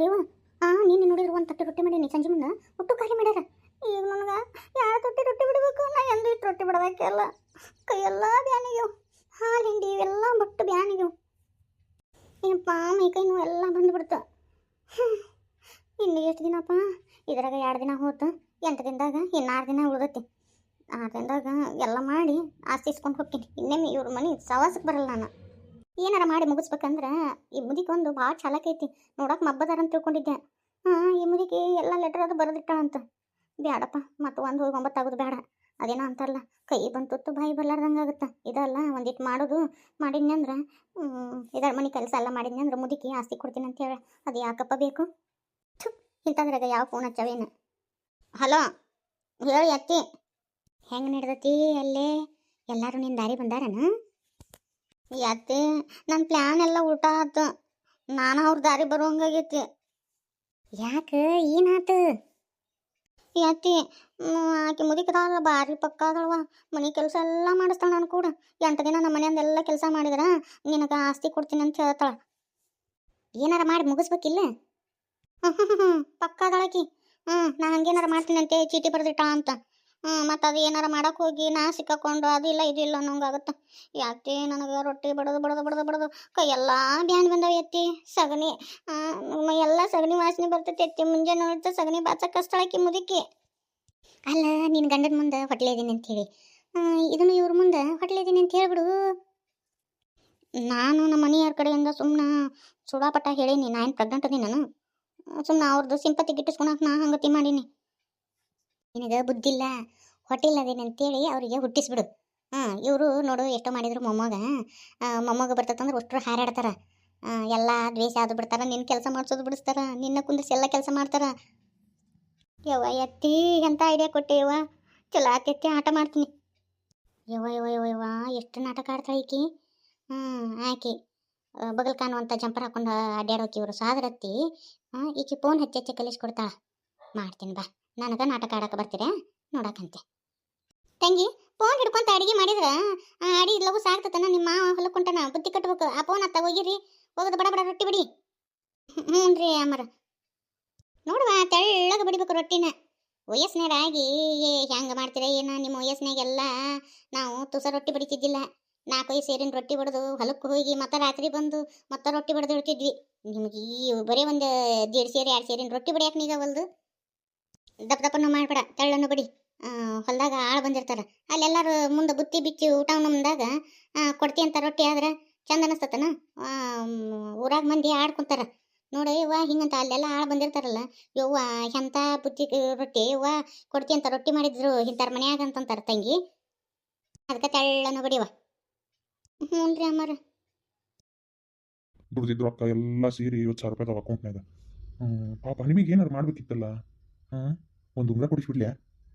ಮಾಡ್ಯಾರ ಆ ನೀನು ನೋಡಿದ್ರು ಒಂದು ತಟ್ಟೆ ರೊಟ್ಟಿ ಮಾಡೀನಿ ಸಂಜೆ ಮುಂದೆ. ಒಟ್ಟು ಖಾಲಿ ಮಾಡ್ಯಾರ. ಈಗ ನನಗೆ ಯಾವ ತೊಟ್ಟಿ ರೊಟ್ಟಿ ಬಿಡಬೇಕು? ನಾ ಎಂದು ಇಟ್ಟು ರೊಟ್ಟಿ ಬಿಡಬೇಕೆಲ್ಲ. ಕೈಯೆಲ್ಲ ಬ್ಯಾನಿಗೆ ಹಾಲು, ಹಿಂಡಿ ಇವೆಲ್ಲ ಬಟ್ಟು ಬ್ಯಾನಿಗೆ ಏನಪ್ಪ ಕೈ ನೋವು ಎಲ್ಲ ಬಂದುಬಿಡ್ತು. ಇನ್ನು ಎಷ್ಟು ದಿನಪ್ಪ? ಇದ್ರಾಗ ಎರಡು ದಿನ ಹೋತು. ಎಂಟು ದಿನದಾಗ, ಇನ್ನು ಆರು ದಿನ ಉಳ್ದೈತಿ. ಆರು ದಿನದಾಗ ಎಲ್ಲ ಮಾಡಿ ಆಸ್ತಿ ಇಸ್ಕೊಂಡು ಹೋಗ್ತೀನಿ. ಇನ್ನೇನು ಇವ್ರ ಮನೆ ಸವಾಸಕ್ಕೆ ಬರಲ್ಲ ನಾನು. ಏನಾರ ಮಾಡಿ ಮುಗಿಸ್ಬೇಕಂದ್ರೆ ಈ ಮುದಿಗೊಂದು ಭಾಳ ಚಾಲಕ್ ಐತಿ. ನೋಡಕ್ಕೆ ಮಬ್ಬದಾರ ಅಂತ ತಿಳ್ಕೊಂಡಿದ್ದೆ. ಹಾಂ, ಈ ಮುದಿಗೆ ಎಲ್ಲ ಲೆಟರ್ ಅದು ಬರೆದಿಟ್ಟಾಳಂತ. ಬ್ಯಾಡಪ್ಪ, ಮತ್ತು ಒಂದು ಹೋಗಿ ಒಂಬತ್ತಾಗೋದು ಬೇಡ ಅದೇನೋ ಅಂತಾರಲ್ಲ, ಕೈ ಬಂತುತ್ತು ಬಾಯಿ ಬರ್ಲಾರ್ದಂಗೆ ಆಗುತ್ತೆ. ಇದಲ್ಲ ಒಂದಿಟ್ಟು ಮಾಡೋದು ಮಾಡಿದ್ನಿ ಅಂದ್ರೆ ಇದರ ಮನೆ ಕೆಲಸ ಎಲ್ಲ ಮಾಡಿದ್ನಿ ಅಂದ್ರೆ ಮುದುಕಿ ಆಸ್ತಿ ಕೊಡ್ತೀನಿ ಅಂತ ಹೇಳ ಅದು ಯಾಕಪ್ಪ ಬೇಕು? ಇಂಥದ್ರಾಗ ಯಾವ ಫೋನ್ ಹಚ್ಚವೇನು? ಹಲೋ, ಹೇಳಿ ಅತ್ತಿ. ಹೆಂಗೆ ನಡ್ದತಿ ಅಲ್ಲೇ? ಎಲ್ಲರೂ ನಿನ್ನ ದಾರಿ ಬಂದಾರನ? ಅತ್ತಿ ನನ್ನ ಪ್ಲ್ಯಾನ್ ಎಲ್ಲ ಊಟ ಆತು. ನಾನು ಅವ್ರ ದಾರಿ ಬರುವಂಗಾಗೈತಿ ಯಾಕೆ? ಏನಾತು ಯತ್ತಿ ಆಕೆ ಮುದಿಕದಾಳ ಭಾರಿ ಪಕ್ಕ ಅದಳವ ಮನೆ ಕೆಲಸ ಎಲ್ಲ ಮಾಡಿಸ್ತಾಳ ನಾನು ಕೂಡ. ಎಂಟು ದಿನ ನಮ್ಮ ಮನೆಯಂದೆಲ್ಲ ಕೆಲಸ ಮಾಡಿದ್ರ ನಿನಗೆ ಆಸ್ತಿ ಕೊಡ್ತೀನಿ ಅಂತ ಹೇಳ್ತಾಳ. ಏನಾರ ಮಾಡಿ ಮುಗಿಸ್ಬೇಕಿಲ್ಲ ಹ್ಞೂ ಹ್ಞೂ ಹ್ಞೂ ಪಕ್ಕ ಅದಾಳಕಿ ಹ್ಞೂ ನಾ ಹಂಗೇನಾರ ಮಾಡ್ತೀನಿ ಅಂತ ಚೀಟಿ ಬರೆದಿಟ್ಟ ಅಂತ. ಮತ್ತು ಅದು ಏನಾರ ಮಾಡೋಕೆ ಹೋಗಿ, ನಾ ಸಿಕ್ಕಾಕೊಂಡು ಅದಿಲ್ಲ ಇಲ್ಲ ಅನ್ನೋಂಗಾಗುತ್ತೆ ಯಾಕೆ ನನಗೆ ರೊಟ್ಟಿ ಬಡದು ಬಡದು ಬಡದು ಬಡದು? ಕೈಯೆಲ್ಲ ಬ್ಯಾನ್ ಬಂದವು ಎತ್ತಿ, ಸಗಣಿ ಎಲ್ಲ ಸಗಣಿ ವಾಸನೆ ಬರ್ತೈತಿ ಎತ್ತಿ ಮುಂಜಾನೆ ನೋಡ್ತಾ ಸಗಣಿ ಬಾಚಕ್ಕೆ ಹಾಕಿ ಮುದುಕಿ. ಅಲ್ಲ ನಿನ್ನ ಗಂಡನ ಮುಂದೆ ಹೊಟ್ಲೆ ಇದೀನಿ ಅಂತೇಳಿ ಇದನ್ನು ಇವ್ರ ಮುಂದೆ ಹೊಟ್ಲೆ ಇದೀನಿ ಅಂತ ಹೇಳ್ಬಿಡು. ನಾನು ನಮ್ಮ ಮನೆಯವ್ರ ಕಡೆಯಿಂದ ಸುಮ್ಮನೆ ಸುಡಾಪಟ್ಟ ಹೇಳೀನಿ ನಾನು ಪ್ರೆಗ್ನೆಂಟ್ ಅದೀನಿ ನಾನು? ಸುಮ್ಮನೆ ಅವ್ರದ್ದು ಸಿಂಪತಿ ಗಿಟ್ಟಿಸ್ಕೊಳಕ್ಕೆ ನಾ ಹಂಗತಿ ಮಾಡೀನಿ. ನಿನಗೆ ಬುದ್ಧಿಲ್ಲ? ಹೊಟ್ಟಿಲ್ಲ ಅದೇನಿ ಅಂತೇಳಿ ಅವರಿಗೆ ಹುಟ್ಟಿಸ್ಬಿಡು. ಹಾಂ, ಇವರು ನೋಡು ಎಷ್ಟೋ ಮಾಡಿದ್ರು ಮೊಮ್ಮಗ. ಮೊಮ್ಮಗ ಬರ್ತದಂದ್ರೆ ಒಷ್ಟ್ರು ಹಾರಾಡ್ತಾರ. ಎಲ್ಲ ದ್ವೇಷ ಅದು ಬಿಡ್ತಾರ ನಿನ್ನ ಕೆಲಸ ಮಾಡಿಸೋದು ಬಿಡಿಸ್ತಾರ, ನಿನ್ನ ಕುಂದಿಸಿ ಎಲ್ಲ ಕೆಲಸ ಮಾಡ್ತಾರ. ಯವ್ವ ಎಂತ ಐಡಿಯಾ ಕೊಟ್ಟೆ ಯವ್ವ ಚಲೋ ಆತೈತಿ ಆಟ ಮಾಡ್ತೀನಿ. ಯವ್ವ ಯವ್ವ ಯವ್ವ ಯವ್ವ, ಎಷ್ಟು ನಾಟಕ ಆಡ್ತಾ ಈಕಿ? ಹ್ಞೂ ಆಕಿ. ಬಗಲ್ ಕಾಣುವಂಥ ಜಂಪರ್ ಹಾಕೊಂಡು ಅಡ್ಡಾಡೋಕೆ ಇವರು. ಸಾಗರತ್ತಿ ಈಕಿ ಫೋನ್ ಹಚ್ಚಿ ಹಚ್ಚಿ ಕಲಿಸ್ಕೊಡ್ತಾಳ. ಮಾಡ್ತೀನಿ ಬಾ. ನನಗೆ ನಾಟಕ ಆಡಕ್ಕೆ ಬರ್ತೀರಾ? ನೋಡಕಂತೆ. ತಂಗಿ ಫೋನ್ ಹಿಡ್ಕೊಂತ ಅಡಿಗೆ ಮಾಡಿದ್ರ, ಆ ಅಡಿ ಲಗು ಸಾಕ್ತತನ, ನಿಮ್ಮ ಮಾವ ಹೊಲಕ್ಕೊಂಟನ ಬುದ್ಧಿ ಕಟ್ಬೇಕು. ಆ ಫೋನ್ ಅತ್ತ ಹೋಗಿರಿ ಹೋಗದ ಬಡ ಬಡ ರೊಟ್ಟಿ ಬಿಡಿ. ಹ್ಞೂ ರೀ ಅಮ್ಮರ. ನೋಡುವ, ತೆಳ್ಳಗೆ ಬಿಡಿಬೇಕು ರೊಟ್ಟಿನ. ವಯಸ್ಸಿನರಾಗಿ ಹೆಂಗೆ ಮಾಡ್ತೀರ ಏನ ನಿಮ್ಮ ವಯಸ್ಸಿನಾಗೆಲ್ಲ? ನಾವು ತುಸ ರೊಟ್ಟಿ ಬಡಿತಿದ್ದಿಲ್ಲ. ನಾಲ್ಕೈದು ಸೇರಿನ ರೊಟ್ಟಿ ಬಡ್ದು ಹೊಲಕ್ಕೆ ಹೋಗಿ ಮತ್ತೆ ರಾತ್ರಿ ಬಂದು ಮತ್ತೆ ರೊಟ್ಟಿ ಬಡ್ದು ಇಡ್ತಿದ್ವಿ ನಿಮ್ಗೆ ಈ ಬರೀ ಒಂದು ದೇಡ್ ಸೇರಿ ಎರಡು ಸೇರಿನ ರೊಟ್ಟಿ ಬಡಿಯಾಕ ನೀಗವಲ್ದು ದಪ್ಪ ದಪ್ಪನ ಮಾಡ್ಬೇಡ ತೆಳ್ಳನ್ನು ಬಿಡಿ. ಹೊಲದಾಗ ಆಳು ಬಂದಿರ್ತಾರೆ. ಅಲ್ಲೆಲ್ಲರೂ ಮುಂದೆ ಬುತ್ತಿ ಬಿಚ್ಚಿ ಊಟ ನಮ್ದಾಗ ಕೊಡ್ತಿ ಅಂತ ರೊಟ್ಟಿ ಆದ್ರೆ ಚಂದ ಅನಿಸ್ತತನ? ಊರಾಗ ಮಂದಿ ಆಡ್ಕೊಂತಾರ ನೋಡಿ ಯವ್ವ ಹಿಂಗಂತ ಅಲ್ಲೆಲ್ಲ ಆಳು ಬಂದಿರ್ತಾರಲ್ಲ, ಯವ್ವ ಎಂಥ ಬುತ್ತಿ ರೊಟ್ಟಿ, ಯವ್ವ ಕೊಡ್ತಿ ಅಂತ ರೊಟ್ಟಿ ಮಾಡಿದ್ರು ಇಂಥರ ಮನ್ಯಾಗ ಅಂತಂತಾರ ತಂಗಿ. ಅದಕ್ಕೆ ತೆಳ್ಳನು ಬಡಿವ ಹ್ಞೂ ರೀ ಅಮ್ಮಾರ. ದುಡ್ದಿದ್ದು ರೊಕ್ಕ ಎಲ್ಲ ಸೇರಿ ಐವತ್ತು ಸಾವಿರ ರೂಪಾಯಿ ಅಕೌಂಟ್ನಾಗ ಪಾಪ ನಿಮಗೆ ಏನಾರು ಮಾಡ್ಬೇಕಿತ್ತಲ್ಲ? ಹಾಂ ಒಂದು ಉಂಗ್ರ ಕೊಡಿಸ್ಬಿಡ್ಲೆ?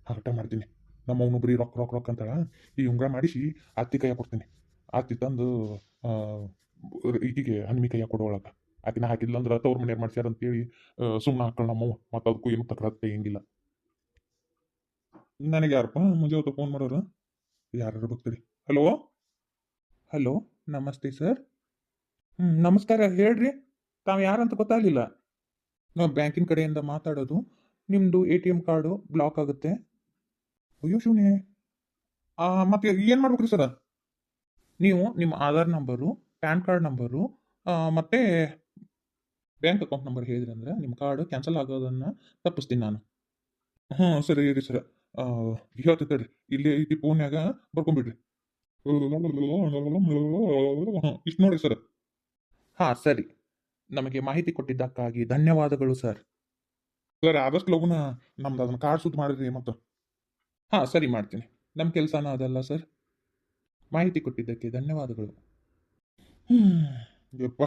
ಹರಟ ಮಾಡ್ತೀನಿ. ನಮ್ಮ ಅವನು ಬರೀ ರೊಕ್ಕ ರೊಕ್ಕ ರೊಕ್ಕ ಅಂತಾಳ. ಈ ಉಂಗ್ರ ಮಾಡಿಸಿ ಅತ್ತಿ ಕೈಯ ಕೊಡ್ತೀನಿ. ಅತ್ತಿ ತಂದು ಈಕಿಗೆ ಹಣ್ಮಿ ಕೈಯ ಕೊಡೋಳಕ ಆಕಿನ ಹಾಕಿಲ್ಲ ಅಂದ್ರೆ ತವ್ರ ಮನೆಯವ್ರು ಮಾಡ್ಸ್ಯಾರ ಅಂತೇಳಿ ಸುಮ್ಮನೆ ಹಾಕೊಳ್ಳ ನಮ್ಮವ್ವ. ಮತ್ತು ಅದಕ್ಕೂ ಏನು ತಕರಾರು ಹೆಂಗಿಲ್ಲ. ನನಗೆ ಯಾರಪ್ಪ ಮುಂಜೆ ಫೋನ್ ಮಾಡೋರು? ಯಾರು ಬರ್ತೀರಿ? ಹಲೋ ಹಲೋ ನಮಸ್ತೆ ಸರ್ ಹ್ಞೂ ನಮಸ್ಕಾರ ಹೇಳ್ರಿ. ತಾವು ಯಾರಂತ ಗೊತ್ತಾಗಲಿಲ್ಲ. ನಾವು ಬ್ಯಾಂಕಿನ ಕಡೆಯಿಂದ ಮಾತಾಡೋದು. ನಿಮ್ಮದು A T M card block ಆಗುತ್ತೆ. ಅಯ್ಯೋ ಶಿವನೇ. ಮತ್ತೆ ಏನು ಮಾಡ್ಬೇಕ್ರಿ ಸರ? ನೀವು ನಿಮ್ಮ Aadhaar number, PAN card number ಮತ್ತು ಬ್ಯಾಂಕ್ ಅಕೌಂಟ್ ನಂಬರ್ ಹೇಳಿದ್ರಿ ಅಂದ್ರೆ ನಿಮ್ಮ ಕಾರ್ಡು ಕ್ಯಾನ್ಸಲ್ ಆಗೋದನ್ನು ತಪ್ಪಿಸ್ತೀನಿ ನಾನು. ಹ್ಞೂ ಸರಿ, ಇರಿ ಸರ. ತಡ್ರಿ. ಇಲ್ಲಿ ಐತಿ ಫೋನ್ಯಾಗ ಬರ್ಕೊಂಬಿಡ್ರಿ. ಇಷ್ಟು ನೋಡಿ ಸರ್. ಹಾಂ, ಸರಿ. ನಮಗೆ ಮಾಹಿತಿ ಕೊಟ್ಟಿದ್ದಕ್ಕಾಗಿ ಧನ್ಯವಾದಗಳು ಸರ್. ಸರ್, ಆದಷ್ಟು ಲಗುನ ನಮ್ದು ಅದನ್ನು ಕಾರ್ಡ್ ಸೂಟ್ ಮಾಡಿದ್ರಿ ಮತ್ತು. ಹಾಂ, ಸರಿ ಮಾಡ್ತೀನಿ. ನಮ್ಮ ಕೆಲಸನ ಅದಲ್ಲ ಸರ್ ಮಾಹಿತಿ ಕೊಟ್ಟಿದ್ದಕ್ಕೆ ಧನ್ಯವಾದಗಳು. ಯಪ್ಪ,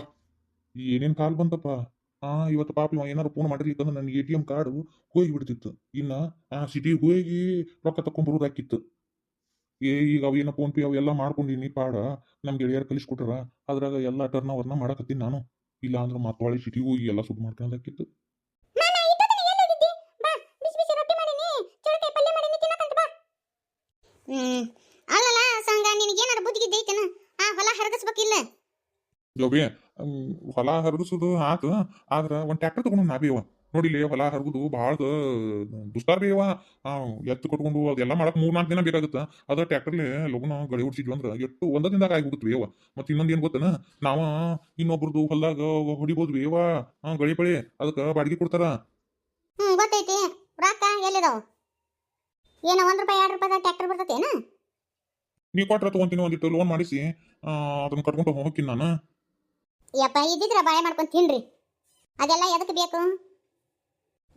ಏನೇನು ಕಾಲ್ ಬಂತಪ್ಪ? ಹಾಂ, ಇವತ್ತು ಪಾಪ ಇವ ಏನಾರು ಫೋನ್ ಮಾಡಿರ್ಲಿಕ್ಕಂದ್ರೆ ನನ್ನ ಎ ಟಿ ಎಂ ಕಾರ್ಡು ಹೋಗಿ ಬಿಡ್ತಿತ್ತು ಇನ್ನು ಆ ಸಿಟಿಗೆ ಹೋಗಿ ರೊಕ್ಕ ತಕೊಂಡ್ಬರೋದಾಕಿತ್ತು ಏ, ಈಗ ಅವೇನೋ ಫೋನ್ ಪೇ ಅವೆಲ್ಲ ಮಾಡ್ಕೊಂಡಿನಿ ಪಾಡ. ನಮ್ಮ ಗೆಳೆಯರು ಕಲಿಸ್ಕೊಟ್ರ. ಅದ್ರಾಗ ಎಲ್ಲ ಟರ್ನ್ ಓವರ್ನ ಮಾಡಕತ್ತೀನಿ ನಾನು. ಇಲ್ಲ ಅಂದ್ರೆ ಮತ್ತೆ ಸಿಟಿಗೆ ಹೋಗಿ ಎಲ್ಲ ಸುದ್ದು ಮಾಡ್ಕೊಂಡಾಕಿತ್ತು ಹ್ಮ್. ಅಲ್ಲಲ್ಲ ಸಂಗ ನಿನಗೇನಾರ ಬುದ್ಧಿ ಐತನ? ಆ ಹೊಲ ಹರಗಿಸ್ಬೇಕಿಲ್ಲ ಹ್ಮ್, ಹೊಲ ಹರಗಿಸೋದು ಆತು. ಆದ್ರ ಒಂದ್ ಟ್ರ್ಯಾಕ್ಟರ್ ತಗೊಂಡು ನಾ ಅವ. ನೋಡಿಲಿ ಹೊಲ ಹರಗುದು ಭಾಳ ದುಸ್ತಾರ ಬೀವ ಎತ್ತು ಕೊಟ್ಕೊಂಡು ಅದೆಲ್ಲ ಮಾಡಕ್ ಮೂರ್ ನಾಲ್ಕು ದಿನ ಬೇಕಾಗುತ್ತ. ಅದ ಟ್ರ್ಯಾಕ್ಟರ್ಲಿ ಲಗುನ ಗಳಿ ಹೊಡ್ಸಿದ್ವಿ ಅಂದ್ರ ಎಷ್ಟು ಒಂದ ದಿನದಾಗ ಆಗಿಬಿಡುತ್ತೆ ಅವ. ಮತ್ ಇನ್ನೊಂದ್ ಏನ್ ಗೊತ್ತನ? ನಾವ ಇನ್ನೊಬ್ರದ್ದು ಹೊಲ್ದಾಗ ಹೊಡಿಬೋದು ಬೀವ ಹಾ ಗಳಿ ಪಳಿ ಅದಕ್ಕ ಬಾಡಿಗೆ ಕೊಡ್ತಾರ. ಹ್ಮ್ ಗೊತ್ತೈತಿ. ರೊಕ್ಕ ಎಲ್ಲಿದಾವು? ಏನೋ ಒಂದು ರೂಪಾಯಿ ಎರಡು ರೂಪಾಯಿ ಟ್ಯಾಕ್ಟರ್ ಬರ್ತೈತೇನು ನೀ ಕೊಟ್ರ ತಗೊಂತೀನಿ ಒಂದಿಟ್ಟು ಲೋನ್ ಮಾಡಿಸಿ. ಆ, ಅದನ್ನ ಕಟ್ಕೊಂಡು ಹೋಗ್ತೀನಿ ನಾನು. ಯಪ್ಪ ಇದ್ದಿದ್ರೆ ಬಾಳೆ ಮಾಡ್ಕೊಂಡು ತಿನ್ರಿ. ಅದೆಲ್ಲ ಎದಕ್ಕೆ ಬೇಕು?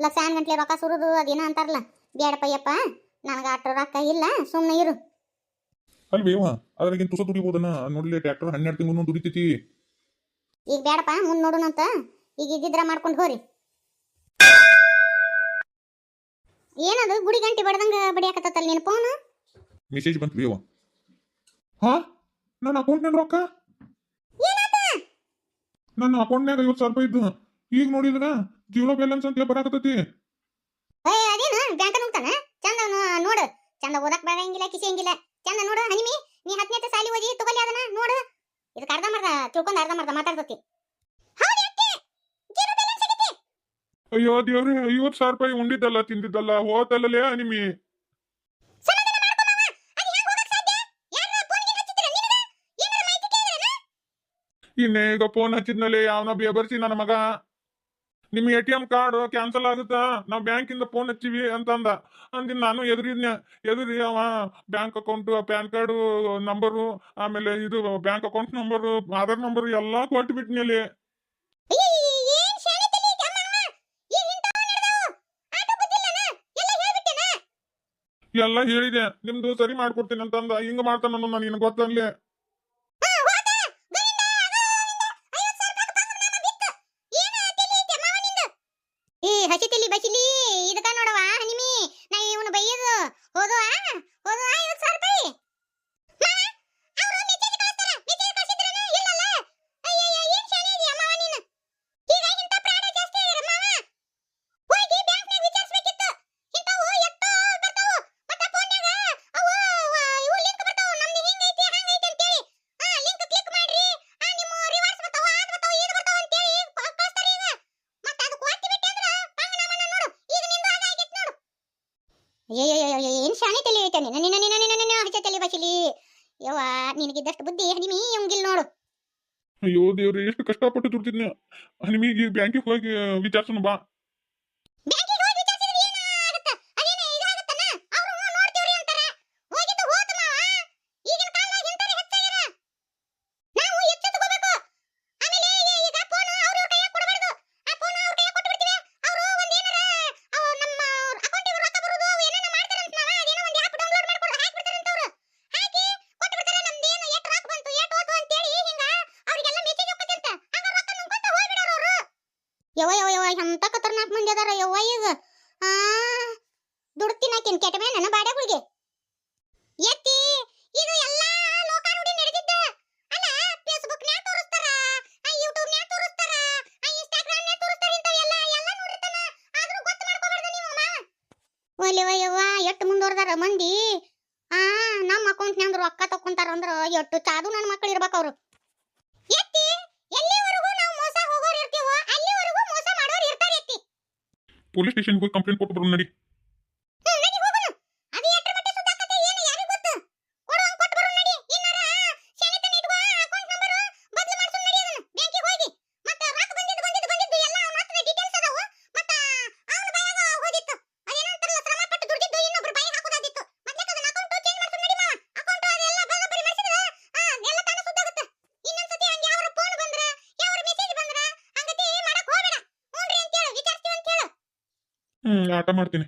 ಲಕ್ಷಾನ್ ಗಂಟ್ಲೆ ರೊಕ್ಕ ಸುರುದು ಅದೇನೋ ಅಂತಾರಲ್ಲ. ಬೇಡಪ್ಪ ಯಪ್ಪ ನನಗೆ ಅಷ್ಟು ರೊಕ್ಕ ಇಲ್ಲ ಸುಮ್ಮನೆ ಇರು. ಅಲ್ಲಿ ಬೇವ ಅದ್ರಾಗಿನ್ ತುಸ ದುಡಿಬೋದನ್ನ ನೋಡ್ಲಿ ಟ್ರ್ಯಾಕ್ಟರ್ ಹನ್ನೆರಡು ತಿಂಗಳು ದುಡಿತೈತಿ. ಈಗ ಬೇಡಪ್ಪ ಮುಂದೆ ನೋಡೋಣ ಅಂತ ಈಗ ಇದ್ದಿದ್ರೆ ಮಾಡ್ಕೊಂಡು ಹೋರಿ. ಏನದು? ಗುಡಿ ಗಂಟಿ ಬಡ್ದಂಗ ಬಡಿಯಾಕತ್ತಲ್ಲ ನಿನ್ನ ಫೋನ್ ಮೆಸೇಜ್ ಬಂತು ಬೇವ ಹಾ? ನನ್ನ ಅಕೌಂಟ್ನಾಗ ರೊಕ್ಕ? ನನ್ನ ಅಕೌಂಟ್ನಾಗ ಐವತ್ತು ಸಾವಿರ ರೂಪಾಯಿ ಇದ್ದು. ಈಗ ನೋಡಿದ್ರ ಜೀರೋ ಬ್ಯಾಲೆನ್ಸ್ ಅಂತ ಬರಾಕತ್ತೈತಿ. ಏ ಅದೇನು? ಬ್ಯಾಂಕ್ ಹೋಗ್ತಾನ ಚಂದ ನೋಡು. ಚಂದ ಓದಕ್ ಬರಂಗಿಲ್ಲ ಕಿಸಿಯಂಗಿಲ್ಲ ಚಂದ ನೋಡು ಹನಿಮಿ ನೀ ಹತ್ತನೇ ಸಾಲಿ ಓದಿ ತಗೊಳ್ಳಿ ಅದನ್ನ ನೋಡು. ಇದಕ್ಕೆ ಅರ್ಧ ಮಾಡ್ದ ತಿಳ್ಕೊಂಡು ಅರ್ಧ ಮಾಡ್ದ ಮಾತಾಡ್ತತಿ. ಅಯ್ಯೋ ದೇವ್ರೆ ಐವತ್ ಸಾವಿರ ರೂಪಾಯಿ ಉಂಡಿದ್ದಲ್ಲ, ತಿಂದಿದ್ದಲ್ಲ ಹೋತಲ್ಲಲೇ ಅನಿಮಿ. ಇನ್ನೇ ಈಗ ಫೋನ್ ಹಚ್ಚಿದ್ಮೇಲೆ ಯಾವನ ಬೇಬರ್ಸಿ ನನ್ನ ಮಗ. ನಿಮ್ A T M card cancel ಆಗುತ್ತಾ? ನಾವ್ ಬ್ಯಾಂಕಿಂದ ಫೋನ್ ಹಚ್ಚಿವಿ ಅಂತಂದ. ಅಂದಿನ ನಾನು ಎದುರಿದ್ನ, ಎದುರಿ ಅವ bank account PAN card number ಆಮೇಲೆ ಇದು bank account number Aadhaar number ಎಲ್ಲಾ ಕೊಟ್ಟು ಬಿಟ್ನಲ್ಲಿ ಎಲ್ಲ ಹೇಳಿದೆ. ನಿಮ್ದು ಸರಿ ಮಾಡ್ಕೊಡ್ತೀನಿ ಅಂತಂದ. ಹಿಂಗ ಮಾಡ್ತಾನ ನಾನು ನಿನಗೆ ಗೊತ್ತಲ್ಲಿ ಈ ಹಸಿತಿಲಿ ಬಸಿಲಿ ಇದಕ್ಕ ನೋಡವ ಹನಿಮಿ ನಾ ಇವನು ಬೈಯೋದು ಹೋದುವ ಹೋದುವ ಐವತ್ತು ಸಾವಿರ ರೂಪಾಯಿ ಮಾವ, ಅವ್ರು message ಕಳ್ಸ್ತಾರ. message ಕಳ್ಸಿದ್ರೇನು? ಇಲ್ಲಲ್ಲ? ಅಯ್ಯಯ್ಯ, ಏನ್ ಶಾನೆ ಇದೀಯ ಮಾವ ನೀನು? ಈಗ ಇಂಥ ಪ್ರಾಣ ಜಾಸ್ತಿ ಆಗ್ಯಾರ ಮಾವ. ಹೋಗಿ ಬ್ಯಾಂಕ್ನಾಗ ವಿಚಾರಿಸ್ಬೇಕಿತ್ತು. ಇಂಥವು ಎಷ್ಟೋ ಬರ್ತಾವು. ಮತ್ತ ಫೋನ್ಯಾಗ ಅವು ಅವ- ಇವು ಲಿಂಕ್ ಬರ್ತಾವು. ನಮ್ದು ಹಿಂಗೈತಿ, ಹಂಗೈತಿ ಅಂತೇಳಿ. ಆ, ಲಿಂಕ್ ಕ್ಲಿಕ್ ಮಾಡ್ರಿ. ಆ, ನಿಮ್ಮ ರಿವಾರ್ಡ್ಸ್ ಬರ್ತಾವ, ಅದ್ ಬರ್ತಾವ, ಇದ್ ಬರ್ತಾವ ಅಂತೇಳಿ ಕ- ಕಳ್ಸ್ತಾರ ಈಗ. ಮತ್ತ ಅದಕ್ಕೆ ಒತ್ತಿ ಬಿಟ್ಟೆ ಅಂದ್ರ ಪಂಗನಾಮನ ನೋಡು. ಈಗ ನಿಂದು ಅದ ಆಗೈತ್ ನೋಡು. ಅಯ್ಯಯ್ಯಯ್ಯಯ್ಯ, ಏನ್ ಶಾಣೆ ತಲೆ ಐತೆ ನಿನ್ನ ನಿನ್ನ ನಿನ್ನ ನಿನ್ನ ನಿನ್ನ ಹಚ್ಚ ತಲೆ ಬಸಿಲಿ. ಯವ್ವ ನಿನಗಿದ್ದಷ್ಟು ಬುದ್ಧಿ ಹನಿಮಿ ಇವಂಗಿಲ್ ನೋಡು. ಅಯ್ಯೋ ದೇವ್ರಿ ಎಷ್ಟು ಕಷ್ಟಪಟ್ಟು ದುಡ್ತಿದ್ನ ನಿಮಗೆ ಬ್ಯಾಂಕಿಗೆ ಹೋಗಿ ವಿಚಾರಿಸೋಣ ಬಾ ಬ್ಯಾಂಕಿಗೆ ಹೋಗಿ ವಿಚಾರಿಸಿದ್ರೆ ಏನಾಗತ್ತ ಅದೇನೇ ಇದಾಗತ್ತನ ಅವ್ರು ಹ್ಞೂ ನೋಡ್ತೀವ್ರಿ ಅಂತಾರ ಹೋಗಿದ್ದು ಹೋತು ಮಾವ ಈಗಿನ ಕಾಲದಾಗ ಇಂಥವ್ರೆ ಹೆಚ್ಚಾಗ್ಯಾರ ನಾವು ಎಚ್ಚೆತ್ತುಕೋಬೇಕು ಆಮೇಲೆ ಈ- ಈಗ ಫೋನ್ ಅವ್ರ ಇವ್ರ ಕೈಯಾಗ ಕೊಡಬಾರ್ದು ಆ ಫೋನ್ ಅವ್ರ ಕೈಯಾಗ ಕೊಟ್ಟು ಬಿಡ್ತೀವಿ ಅವರು ಒಂದೇನಾರ ಅವು ನಮ್ಮ ಅಕೌಂಟಿಗೆ ರೊಕ್ಕ ಬರೋದು ಅವು ಏನೇನ ಮಾಡ್ತಾರಂತ ಮಾವ ಅದೇನೋ ಒಂದು ಆ್ಯಪ್ ಡೌನ್ಲೋಡ್ ಮಾಡ್ಕೊಂಡು ಹಾಕಿ ಬಿಡ್ತಾರಂತ ಅವ್ರು ಹಾಕಿ ಕೊಟ್ಟು ಬಿಡ್ತಾರೆ ನಮ್ದೇನು ಎಷ್ಟು ರೊಕ್ಕ ಬಂತು ಎಷ್ಟು ಹೋತು ಅಂತೇಳಿ ಹಿಂಗ ಅವ್ರಿಗೆಲ್ಲ ಮೆಸೇಜ್ ಹೋಗ್ತಂತ ಹಂಗ ರೊಕ್ಕ ನುಂಗ್ಕೊಂತ ಹೋಗ್ಬಿಡೋರು ಅವರು ಯವ್ವ ಯವ್ವ ಯವ್ವ ಎಂತ ಖತರ್ನಾಕ್ ಮಂದಿ ಅದಾರ ಯವ್ವ ಈಗ? ಆ ದುಡ್ತಿನ ಆಕಿನ್ ಕೆಟ್ಟ ನನ್ನ ಬಾಡೆಗಳಿಗೆ ಎತ್ತಿ ಇದು ಎಲ್ಲಾ ಲೋಕಾರೂಢಿ ನಡೆದಿದ್ದ. ಅಲ್ಲ ಫೇಸ್ಬುಕ್ ನ್ಯಾಗ ತೋರಿಸ್ತಾರ, ಆ ಯೂಟ್ಯೂಬ್ ನ್ಯಾಗ ತೋರಿಸ್ತಾರ, ಆ ಇನ್ಸ್ಟಾಗ್ರಾಮ್ ನ್ಯಾಗ ತೋರಿಸ್ತಾರ ಇಂಥವೆಲ್ಲ, ಎಲ್ಲ ನೋಡಿರ್ತಾನ. ಆದ್ರೂ ಗೊತ್ತು ಮಾಡ್ಕೋಬಾರ್ದು ನೀವು ಅಮ್ಮ. ಒಲ್ಲೆ ಯವ್ವ, ಎಷ್ಟು ಮುಂದುವರ್ದಾರ ಮಂದಿ. ಆ, ನಮ್ಮ ಅಕೌಂಟ್ನ್ಯಾಗ ರೊಕ್ಕ ತಕೊಂತಾರ ಅಂದ್ರ, ಎಷ್ಟು ಚಾದು ನನ್ನ ಮಕ್ಕಳು ಇರ್ಬೇಕು ಅವ್ರು ಎತ್ತಿ ಎಲ್ಲಿವರೆಗೂ ನಾವು ಮೋಸ ಹೋಗೋರು ಇರ್ತೀವೋ ಅಲ್ಲಿವರೆಗೂ ಮೋಸ ಮಾಡೋರು ಇರ್ತಾರೆ ಎತ್ತಿ ಪೊಲೀಸ್ ಸ್ಟೇಷನ್ಗೆ ಹೋಗಿ ಕಂಪ್ಲೇಂಟ್ ಕೊಟ್ಟು ಬರೋಣ ನಡಿ ಹ್ಮ್, ನಡಿ ಹೋಗೋಣ. ಅದು ಎಷ್ಟ್ರ ಮಟ್ಟ ಸುತ್ತಾಕತ್ತೆ ಏನು ಯಾರಿಗ್ ಗೊತ್ತು? ಕೊಡುವಂಗ್ ಕೊಟ್ಟು ಬರೋಣ ನಡಿ. ಏನಾರ ಶಾಣೆತನ ಇಟ್ಕೋ, account number ಬದ್ಲು ಮಾಡ್ಸೋಣ ನಡಿ ಅದನ್ನ, ಬ್ಯಾಂಕಿಗ್ ಹೋಗಿ. ಮತ್ತ ರೊಕ್ಕ ಬಂದಿದ್ದು ಬಂದಿದ್ದು ಬಂದಿದ್ದು ಎಲ್ಲ ಅವ್ನ ಹತ್ರ details ಅದಾವು. ಮತ್ತ ಅವ್ನ ಬಾಯಾಗ ಹೋದಿತ್ತು. ಅದೇನೋ ಅಂತಾರಲ್ಲ, ಶ್ರಮ ಪಟ್ಟು ದುಡ್ದಿದ್ದು ಇನ್ನೊಬ್ರ ಬಾಯಿಗ್ ಹಾಕೋದಾದಿತ್ತು. ಮೊದ್ಲೇಕ್ ಅದನ್ನ account change ಮಾಡ್ಸೋಣ ನಡಿ ಮಾವ. account ಅದೆಲ್ಲ ಬರೋಬ್ಬರಿ ಮಾಡ್ಸಿದ್ರ, ಆ, ಎಲ್ಲ ತಾನೇ ಸುದ್ದಾಗುತ್ತೆ. ಇನ್ನೊಂದ್ಸತಿ ಹಂಗೆ ಯಾವ್ರ phone ಬಂದ್ರ, ಯಾವ್ರ message ಬಂದ್ರ, ಹಂಗತಿ ಮಾಡಕ್ ಹೋಗ್ಬೇಡ. ಹ್ಞೂನ್ರಿ ಅಂತೇಳು, ವಿಚಾರಿಸ್ತೀವಿ ಅಂತೇಳು. ಹ್ಮ್ ಆಟ ಮಾಡ್ತೀನಿ.